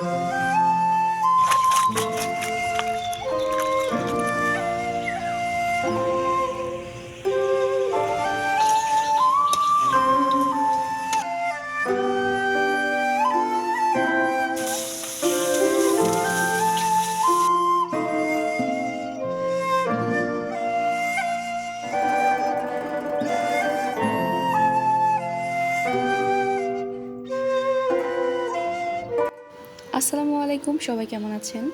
Música আলাইকুম, সবাই কেমন আছেন?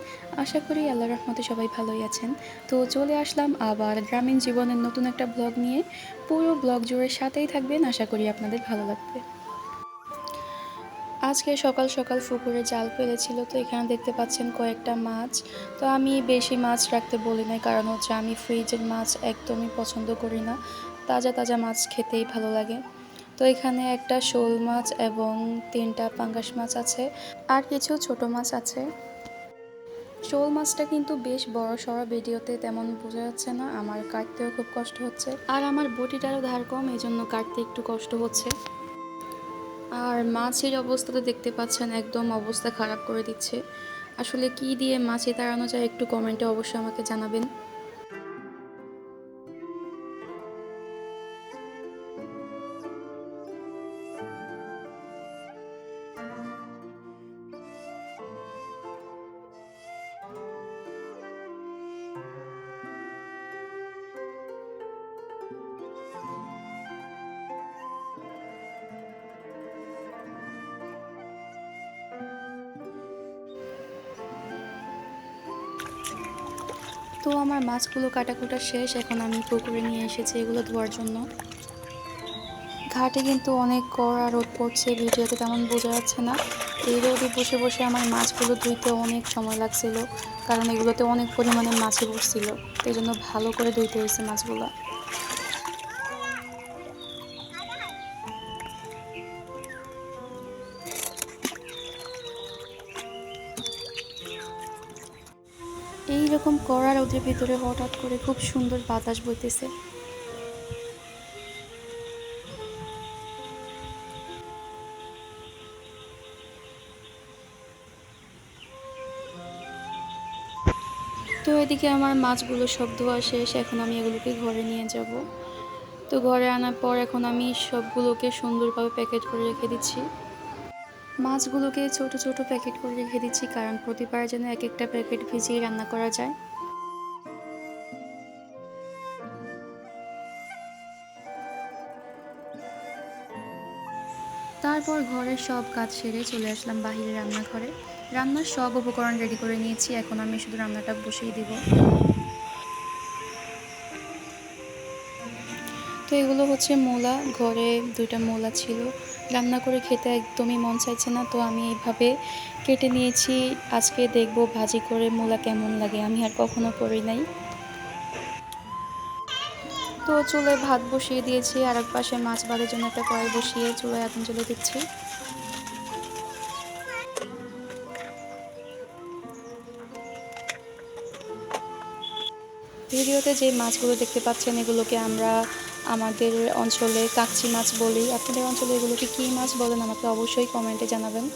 আশা করি আল্লাহ রহমতে সবাই ভালোই আছেন। তো চলে আসলাম আবার গ্রামীণ জীবনের নতুন একটা ব্লগ নিয়ে। পুরো ব্লগ জুড়ে সাথেই থাকবেন, আশা করি আপনাদের ভালো লাগবে। আজকে সকাল সকাল পুকুরে জাল ফেলেছিল, তো এখানে দেখতে পাচ্ছেন কয়েকটা মাছ। তো আমি বেশি মাছ রাখতে বলি না কারণ হচ্ছে আমি ফ্রিজের মাছ একদমই পছন্দ করি না। তাজা তাজা মাছ খেতেই ভালো লাগে। তো এখানে একটা শোল মাছ এবং তিনটা পাঙ্গাস মাছ আছে আর কিছু ছোট মাছ আছে। শোল মাছটা কিন্তু বেশ বড় সড়ো ভিডিওতে তেমন বোঝা যাচ্ছে না, আমার কাটতেও খুব কষ্ট হচ্ছে আর আমার বটিটারও ধার কম এই জন্য কাটতে একটু কষ্ট হচ্ছে। আর মাছের অবস্থা তো দেখতে পাচ্ছেন, একদম অবস্থা খারাপ করে দিচ্ছে। আসলে কি দিয়ে মাছে তাড়ানো যায় একটু কমেন্টে অবশ্যই আমাকে জানাবেন। তো আমার মাছগুলো কাটাকুটা শেষ, এখন আমি পুকুরে নিয়ে এসেছি এগুলো ধোয়ার জন্য। ঘাটে কিন্তু অনেক কড়া রোদ পড়ছে, ভিডিওতে তেমন বোঝা যাচ্ছে না। এই রোদে বসে বসে আমার মাছগুলো ধুইতে অনেক সময় লাগছিল, কারণ এগুলোতে অনেক পরিমাণে মাছি বসছিল এই জন্য ভালো করে ধুইতে হয়েছে মাছগুলো। এই রকম কড়া রোদের ভিতরে হঠাৎ করে খুব সুন্দর বাতাস বইতেছে। তো এদিকে আমার মাছগুলো সব ধোয়া শেষ, এখন আমি এগুলোকে ঘরে নিয়ে যাব। তো ঘরে আনার পর এখন আমি সবগুলোকে সুন্দরভাবে প্যাকেট করে রেখে দিচ্ছি। মাছগুলোকে ছোট ছোট প্যাকেট করে রেখে দিচ্ছি, কারণ প্রতিবার যেন এক একটা প্যাকেট ভিজিয়ে রান্না করা যায়। তারপর ঘরের সব কাজ সেরে চলে আসলাম বাহিরে রান্নাঘরে। রান্নার সব উপকরণ রেডি করে নিয়েছি, এখন আমি শুধু রান্নাটা বসিয়ে দিব। তো এগুলো হচ্ছে মূলা, ঘরে দুইটা মূলা ছিল। রান্না করে খেতে একদমই মন চাইছে না, তো আমি এইভাবে কেটে নিয়েছি। আজকে দেখব ভাজি করে মূলা কেমন লাগে, আমি আর কখনো করি নাই। তো চুলে ভাত বসিয়ে দিয়েছি, আর এক পাশে মাছ বাদের জন্য একটা কড়াই বসিয়ে চুলে এখন চলে দিচ্ছি। ভিডিওতে যে মাছগুলো দেখতে পাচ্ছেন, এগুলোকে আমরা আমাদের অঞ্চলে কাকচি মাছ বলি আপনাদের অঞ্চলে এগুলোকে কী মাছ বলেন আমাকে অবশ্যই কমেন্টে জানাবেন।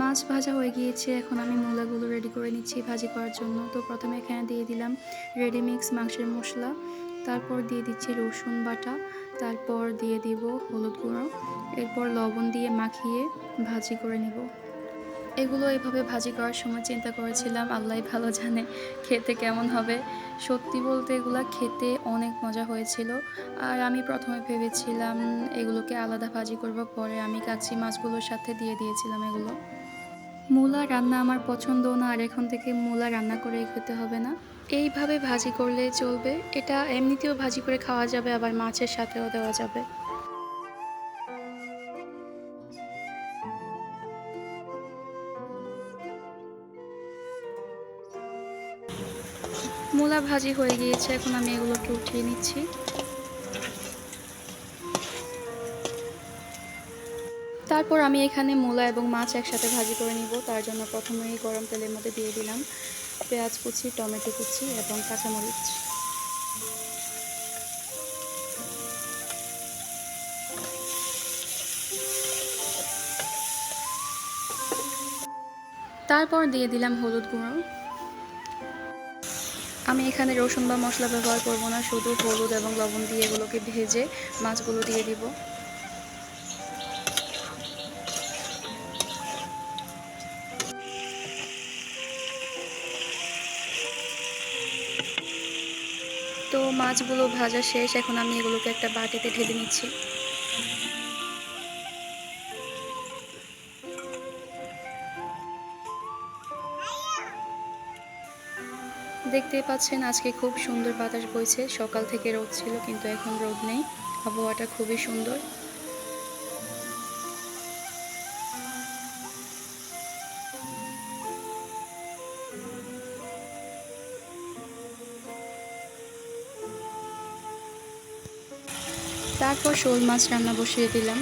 মাছ ভাজা হয়ে গিয়েছে, এখন আমি মূলাগুলো রেডি করে নিচ্ছি ভাজি করার জন্য। তো প্রথমে এখানে দিয়ে দিলাম রেডি মিক্স মাংসের মশলা, তারপর দিয়ে দিচ্ছি রসুন বাটা। তারপর দিয়ে দিব হলুদ গুঁড়ো। এরপর লবণ দিয়ে মাখিয়ে ভাজি করে নিব। এগুলো এইভাবে ভাজি করার সময় চিন্তা করেছিলাম আল্লাহ ভালো জানে খেতে কেমন হবে। সত্যি বলতে এগুলো খেতে অনেক মজা হয়েছিল। আর আমি প্রথমে ভেবেছিলাম এগুলোকে আলাদা ভাজি করব, পরে আমি কাচ্চি মাছগুলোর সাথে দিয়ে দিয়েছিলাম এগুলো। মূলা রান্না আমার পছন্দ না, আর এখন থেকে মূলা রান্না করে খেতে হবে না। এইভাবে ভাজি করলে চলবে। এটা এমনিতেও ভাজি করে খাওয়া যাবে, আবার মাছের সাথেও দেওয়া যাবে। মূলা ভাজি হয়ে গিয়েছে, এখন আমি এগুলোকে উঠিয়ে নিচ্ছি। তারপর আমি এখানে মূলা এবং মাছ একসাথে ভাজি করে নিব। তার জন্য প্রথমেই গরম তেলের মধ্যে দিয়ে দিলাম পেঁয়াজ কুচি, টমেটো কুচি এবং কাঁচামরিচ। তারপর দিয়ে দিলাম হলুদ গুঁড়ো। আমি এখানে রসুন বা মশলা ব্যবহার করব না, শুধু হলুদ এবং লবণ দিয়ে এগুলোকে ভেজে মাছগুলো দিয়ে দিব। মাছগুলো ভাজা শেষ, এখন আমি এগুলোকে একটা বাটিতে ঢেলে নিচ্ছি। দেখতেই পাচ্ছেন, আজকে খুব সুন্দর বাতাস বইছে। সকাল থেকে রোদ ছিল, কিন্তু এখন রোদ নেই। আবহাওয়াটা খুবই সুন্দর। তারপর শোল মাছ রান্না বসিয়ে দিলাম।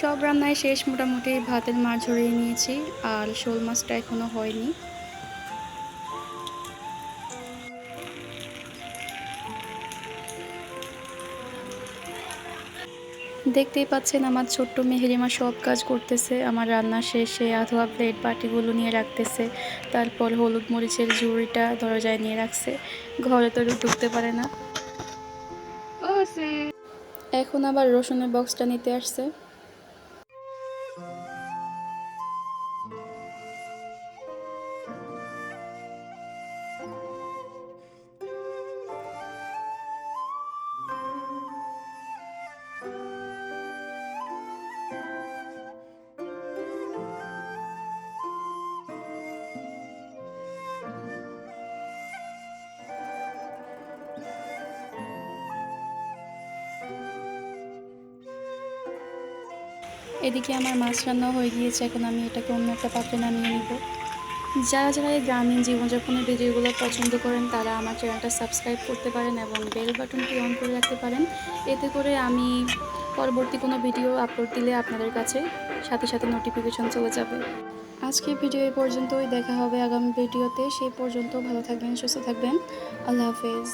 সব রান্নায় শেষ মোটামুটি ভাতের মাছ ঝরিয়ে নিয়েছি আর শোল মাছটা এখনও হয়নি। দেখতেই পাচ্ছেন আমার ছোট্ট মেহেরিমা সব কাজ করতেছে আমার রান্না শেষে আধোয়া প্লেট বাটিগুলো নিয়ে রাখতেছে তারপর হলুদ মরিচের ঝুড়িটা দরজায় নিয়ে রাখছে ঘরে তো ঢুকতে পারে না। এখন আবার রসুনের বক্সটা নিতে আসছে। এদিকে আমার মাছ রান্না হয়ে গিয়েছে, এখন আমি এটাকে অন্য একটা পাত্রে নামিয়ে নিব। যারা যারা এই গ্রামীণ জীবনযাপনের ভিডিওগুলো পছন্দ করেন, তারা আমার চ্যানেলটা সাবস্ক্রাইব করতে পারেন এবং বেল বাটনটি অন করে রাখতে পারেন। এতে করে আমি পরবর্তী কোনো ভিডিও আপলোড দিলে আপনাদের কাছে সাথে সাথে নোটিফিকেশন চলে যাবে। আজকে ভিডিও এই পর্যন্তই, দেখা হবে আগামী ভিডিওতে। সেই পর্যন্ত ভালো থাকবেন, সুস্থ থাকবেন। আল্লাহ হাফেজ।